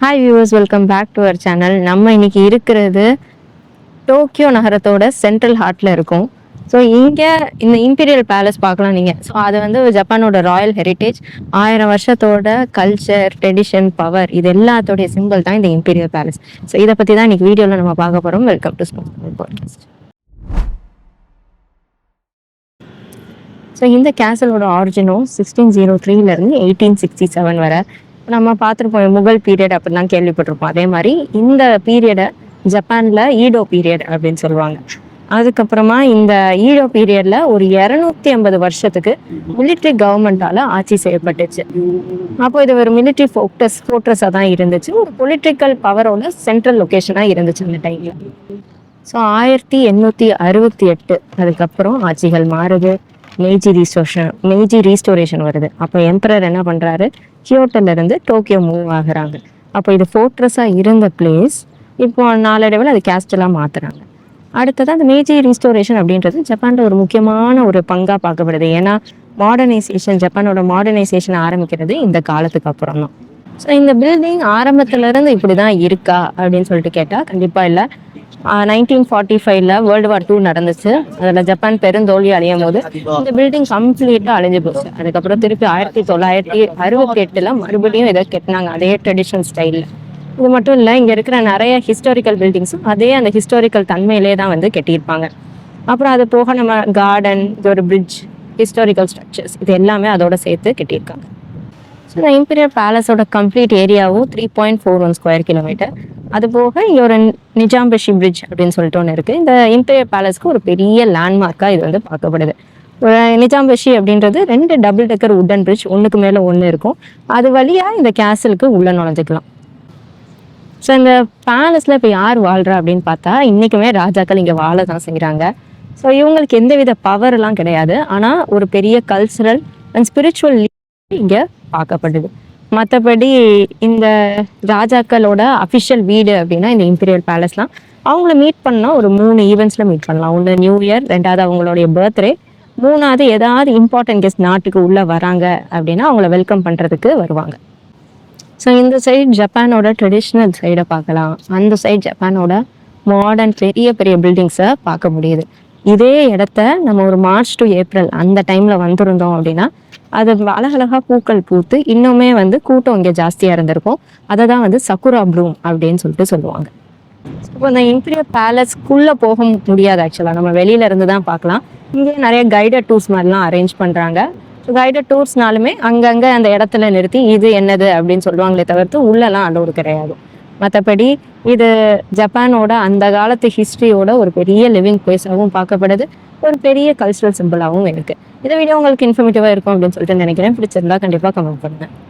Hi viewers welcome back to our channel நம்ம இன்னைக்கு இருக்கிறது டோக்கியோ நகரத்தோட சென்ட்ரல் ஹார்ட்ல இருக்கும். ஸோ இங்கே இந்த இம்பீரியல் பேலஸ் பார்க்கலாம் நீங்கள் ஸோ அது வந்து ஜப்பானோட ராயல் ஹெரிட்டேஜ் ஆயிரம் வருஷத்தோட கல்ச்சர் ட்ரெடிஷன் பவர் இது எல்லாத்தோடைய சிம்பிள் தான் இந்த இம்பீரியல் பேலஸ் ஸோ இதை பற்றி தான் இன்னைக்கு வீடியோவில் நம்ம பார்க்க போகிறோம் welcome to smoke podcast so இந்த கேசலோட ஆரிஜினும் சிக்ஸ்டீன் ஜீரோ த்ரீலேருந்து எயிட்டீன் சிக்ஸ்டி செவன் வரை. நம்ம பார்த்துருப்போம் முகல் பீரியட் அப்படிலாம் கேள்விப்பட்டிருப்போம். அதே மாதிரி இந்த பீரியடை ஜப்பானில் ஈடோ பீரியட் அப்படின்னு சொல்லுவாங்க. அதுக்கப்புறமா இந்த ஈடோ பீரியட்ல ஒரு இரநூத்தி ஐம்பது வருஷத்துக்கு மிலிட்ரி கவர்மெண்டால ஆட்சி செய்யப்பட்டுச்சு. அப்போ இது ஒரு மிலிட்ரி ஃபோக்கஸ் ஃபோர்ட்ரஸாக தான் இருந்துச்சு. ஒரு பொலிட்டிக்கல் பவரோட சென்ட்ரல் லொக்கேஷனாக இருந்துச்சு அந்த டைம்ல ஸோ ஆயிரத்தி எண்ணூற்றி அறுபத்தி எட்டு அதுக்கப்புறம் ஆட்சிகள் மாறுது. மேஜி ரீஸ்டோஷன் மேஜி ரீஸ்டோரேஷன் வருது. அப்போ எம்பரர் என்ன பண்ணுறாரு கியோட்டோல இருந்து டோக்கியோ மூவ் ஆகுறாங்க. அப்போ இது ஃபோர்ட்ரஸாக இருந்த பிளேஸ் இப்போ நாளடைவில் அது கேஸ்டலாக மாற்றுறாங்க அடுத்தது அந்த மேஜி ரீஸ்டோரேஷன் அப்படின்றது ஜப்பானில் ஒரு முக்கியமான ஒரு பங்காக பார்க்கப்படுது. ஏன்னா மாடர்னைசேஷன் ஜப்பானோட மாடர்னைசேஷன் ஆரம்பிக்கிறது இந்த காலத்துக்கு அப்புறம் தான் ஸோ இந்த பில்டிங் ஆரம்பத்துல இருந்து இப்படி தான் இருக்கா அப்படின்னு சொல்லிட்டு கேட்டால் கண்டிப்பாக இல்லை. நைன்டீன் ஃபார்ட்டி ஃபைவ்ல வேர்ல்டு வார் டூ நடந்துச்சு. அதில் ஜப்பான் பெருந்தோல்வி அழியும் போது இந்த பில்டிங் கம்ப்ளீட்டாக அழிஞ்சு போச்சு. அதுக்கப்புறம் திருப்பி ஆயிரத்தி தொள்ளாயிரத்தி அறுபத்தி எட்டில் மறுபடியும் இதை கட்டினாங்க அதே ட்ரெடிஷனல் ஸ்டைலில் இது மட்டும் இல்லை இங்கே இருக்கிற நிறைய ஹிஸ்டாரிக்கல் பில்டிங்ஸும் அதே அந்த ஹிஸ்டாரிக்கல் தன்மையிலே தான் வந்து கட்டியிருப்பாங்க. அப்புறம் அது போக நம்ம கார்டன் இது ஒரு பிரிட்ஜ் ஹிஸ்டாரிக்கல் ஸ்ட்ரக்சர்ஸ் இது எல்லாமே அதோட சேர்த்து கட்டியிருக்காங்க. ஸோ இந்த இம்பீரியல் பேலஸோட கம்ப்ளீட் ஏரியாவும் three point four one square kilometre அது போக இங்கே ஒரு நிஜாம்பஷி பிரிட்ஜ் அப்படின்னு சொல்லிட்டு ஒன்று இருக்குது இந்த இம்பீரியர் பேலஸ்க்கு ஒரு பெரிய லேண்ட்மார்க்காக இது வந்து பார்க்கப்படுது. ஒரு நிஜாம்பஷி அப்படின்றது ரெண்டு டபுள் டெக்கர் உட்டன் பிரிட்ஜ் ஒன்றுக்கு மேலே ஒன்று இருக்கும். அது வழியாக இந்த கேசலுக்கு உள்ளே நுழைஞ்சிக்கலாம். ஸோ இந்த பேலஸில் இப்போ யார் வாழ்கிறா அப்படின்னு பார்த்தா இன்றைக்குமே ராஜாக்கள் இங்கே வாழ தான் செய்கிறாங்க ஸோ இவங்களுக்கு எந்தவித பவர்லாம் கிடையாது. ஆனால் ஒரு பெரிய கல்ச்சுரல் அண்ட் ஸ்பிரிச்சுவல் இங்கே பார்க்கப்படுது. மற்றபடி இந்த ராஜாக்களோட அஃபிஷியல் வீடு அப்படின்னா இந்த இம்பீரியல் பேலஸ்லாம் அவங்கள மீட் பண்ணால் ஒரு மூணு ஈவெண்ட்ஸில் மீட் பண்ணலாம். ஒன்று நியூ இயர் ரெண்டாவது அவங்களுடைய பர்த்டே மூணாவது ஏதாவது இம்பார்ட்டன்ட் கெஸ்ட் நாட்டுக்கு உள்ளே வராங்க அப்படின்னா அவங்கள வெல்கம் பண்ணுறதுக்கு வருவாங்க. ஸோ இந்த சைடு ஜப்பானோட ட்ரெடிஷ்னல் சைடை பார்க்கலாம். அந்த சைடு ஜப்பானோட மாடர்ன் பெரிய பெரிய பில்டிங்ஸை பார்க்க முடியுது. இதே இடத்த நம்ம ஒரு மார்ச் டு ஏப்ரல் அந்த டைமில் வந்திருந்தோம் அப்படின்னா அது அழகழகா பூக்கள் பூத்து இன்னுமே வந்து கூட்டம் இங்கே ஜாஸ்தியாக இருந்திருக்கும். அதை தான் வந்து சக்குரா ப்ளூம் அப்படின்னு சொல்லிட்டு சொல்லுவாங்க. இப்போ இந்த இம்பீரியல் பேலஸ்க்குள்ளே போக முடியாது ஆக்சுவலாக நம்ம வெளியில இருந்து தான் பார்க்கலாம். இங்கே நிறைய கைடட் டூர்ஸ் மாதிரிலாம் அரேஞ்ச் பண்ணுறாங்க கைடட் டூர்ஸ்னாலுமே அங்கங்கே அந்த இடத்துல நிறுத்தி இது என்னது அப்படின்னு சொல்லுவாங்களே தவிர்த்து உள்ளெல்லாம் அலோடு கிடையாது. மற்றபடி இது ஜப்பானோட அந்த காலத்து ஹிஸ்ட்ரியோட ஒரு பெரிய லிவிங் பிளேஸாகவும் பார்க்கப்படுது. ஒரு பெரிய கல்ச்சுரல் சிம்பிளாகவும் இருக்குது இந்த வீடியோ உங்களுக்கு இன்ஃபர்மேட்டிவாக இருக்கும் அப்படின்னு சொல்லிட்டு நினைக்கிறேன். பிடிச்சிருந்தா கண்டிப்பாக கமெண்ட் பண்ணுங்கள்